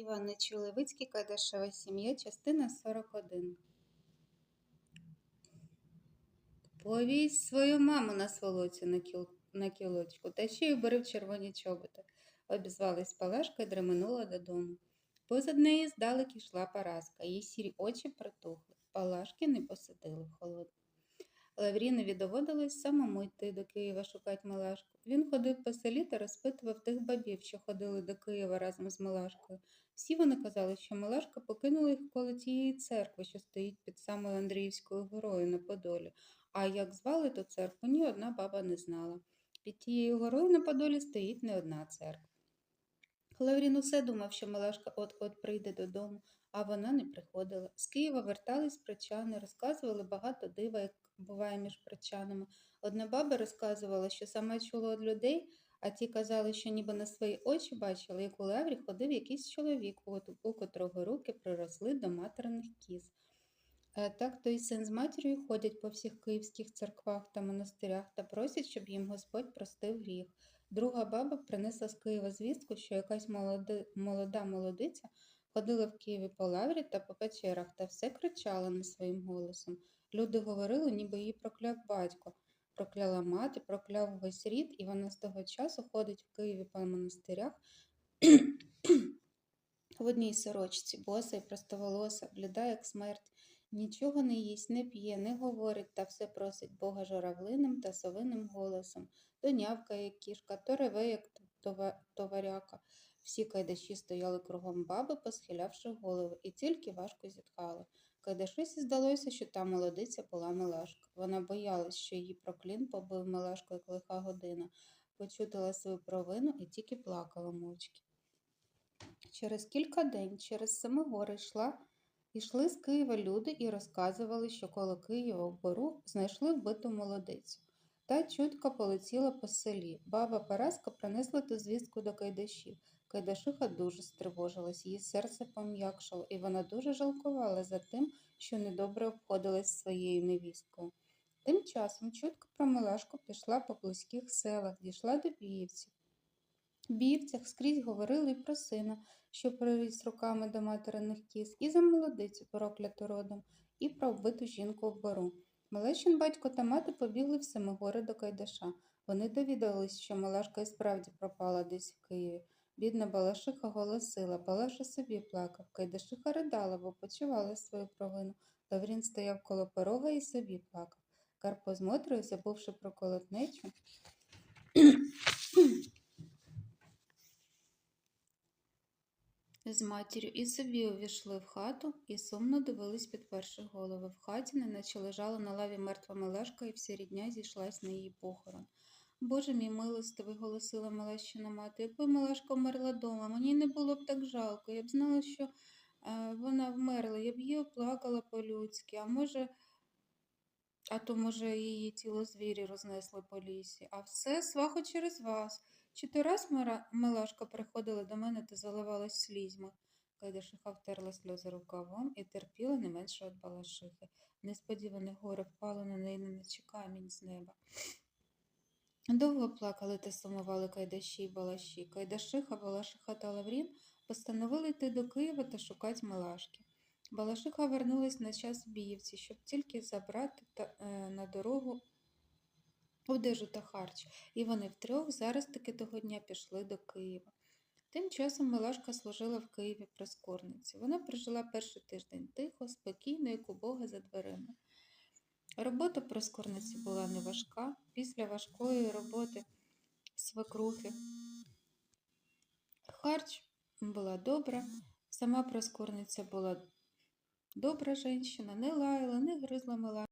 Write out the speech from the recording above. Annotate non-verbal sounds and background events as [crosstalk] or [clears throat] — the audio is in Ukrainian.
Іван Нечулевицький, Кайдашева сім'я, частина 41. Повісь свою маму на сволоці на, кіл... на кілочку, та ще й убери в червоні чоботи. Обізвалась Палашка і дременула додому. Позад неї здалек йшла Параска, її сірі очі притухли. Палашки не посадили в холод. Лаврінові доводилось самому йти до Києва шукати Малашку. Він ходив по селі та розпитував тих бабів, що ходили до Києва разом з Малашкою. Всі вони казали, що Малашка покинула їх коло тієї церкви, що стоїть під самою Андріївською горою на Подолі. А як звали ту церкву, ні одна баба не знала. Під тією горою на Подолі стоїть не одна церква. Лаврін усе думав, що Малашка от-от прийде додому, а вона не приходила. З Києва вертались прочани, розказували багато дива, як буває між прочанами. Одна баба розказувала, що сама чула від людей, а ті казали, що ніби на свої очі бачили, як у Лаврі ходив якийсь чоловік, у котрого руки приросли до материних кіз. Е, Так то й син з матір'ю ходять по всіх київських церквах та монастирях та просять, щоб їм Господь простив гріх. Друга баба принесла з Києва звістку, що якась молода молодиця ходила в Києві по лаврі та по печерах та все кричала не своїм голосом. Люди говорили, ніби її прокляв батько, прокляла мати, прокляв весь рід, і вона з того часу ходить в Києві по монастирях [clears throat] в одній сорочці, боса і простоволоса, бліда, як смерть. Нічого не їсть, не п'є, не говорить та все просить Бога журавлиним та совиним голосом. То нявкає, як кішка, то реве, як товаряка. Всі кайдаші стояли кругом баби, посхилявши голови, і тільки важко зітхали. Кайдашисі здалося, що та молодиця була Милашка. Вона боялась, що її проклін побив Милашку, як лиха година, почутила свою провину і тільки плакала мовчки. Через кілька день через Семигори йшла Ішли з Києва люди і розказували, що коло Києва в бору знайшли вбиту молодицю. Та чутка полетіла по селі. Баба Параска принесла ту звістку до Кайдашів. Кайдашиха дуже стривожилась, її серце пом'якшало, і вона дуже жалкувала за тим, що недобре обходилась зі своєю невісткою. Тим часом чутка про Милашку пішла по близьких селах, дійшла до Біївців. В Біївцях скрізь говорили і про сина, що приріс руками до материних кіз, і за молодицю прокляту родом, і про вбиту жінку в бору. Малещин батько та мати побігли в Семигори до Кайдаша. Вони довідались, що Малашка і справді пропала десь в Києві. Бідна Балашиха голосила, Балаша собі плакав. Кайдашиха ридала, бо почувала свою провину. Лаврін стояв коло порога і собі плакав. Карпо з Мотрою, забувши про колотнечу, з матір'ю і собі увійшли в хату і сумно дивились під перші голови. В хаті, неначе лежала на лаві мертва Мелешка, і вся рідня зійшлась на її похорон. Боже мій милостивий, голосила Мелещина мати, якби Мелешка вмерла дома, мені не було б так жалко. Я б знала, що е, вона вмерла, я б її оплакала по-людськи, а може, а то, може, її тіло звірі рознесли по лісі. А все свахо через вас. Чи то раз Милашка приходила до мене та заливалась слізьми. Кайдашиха втерла сльози рукавом і терпіла не менше від Балашихи. Несподіване горе впало на неї, неначе камінь з неба. Довго плакали та сумували Кайдаші й Балаші. Кайдашиха, Балашиха та Лаврін постановили йти до Києва та шукати Милашки. Балашиха вернулась на час в Біївці, щоб тільки забрати та, е, на дорогу одежу та харч, і вони втрьох зараз таки того дня пішли до Києва. Тим часом Милашка служила в Києві прискорниці. Вона прожила перший тиждень тихо, спокійно, як у Бога за дверима. Робота прискорниці була не важка. Після важкої роботи свекрухи харч була добра, сама прискорниця була добра жінка, не лаяла, не гризла Милашку.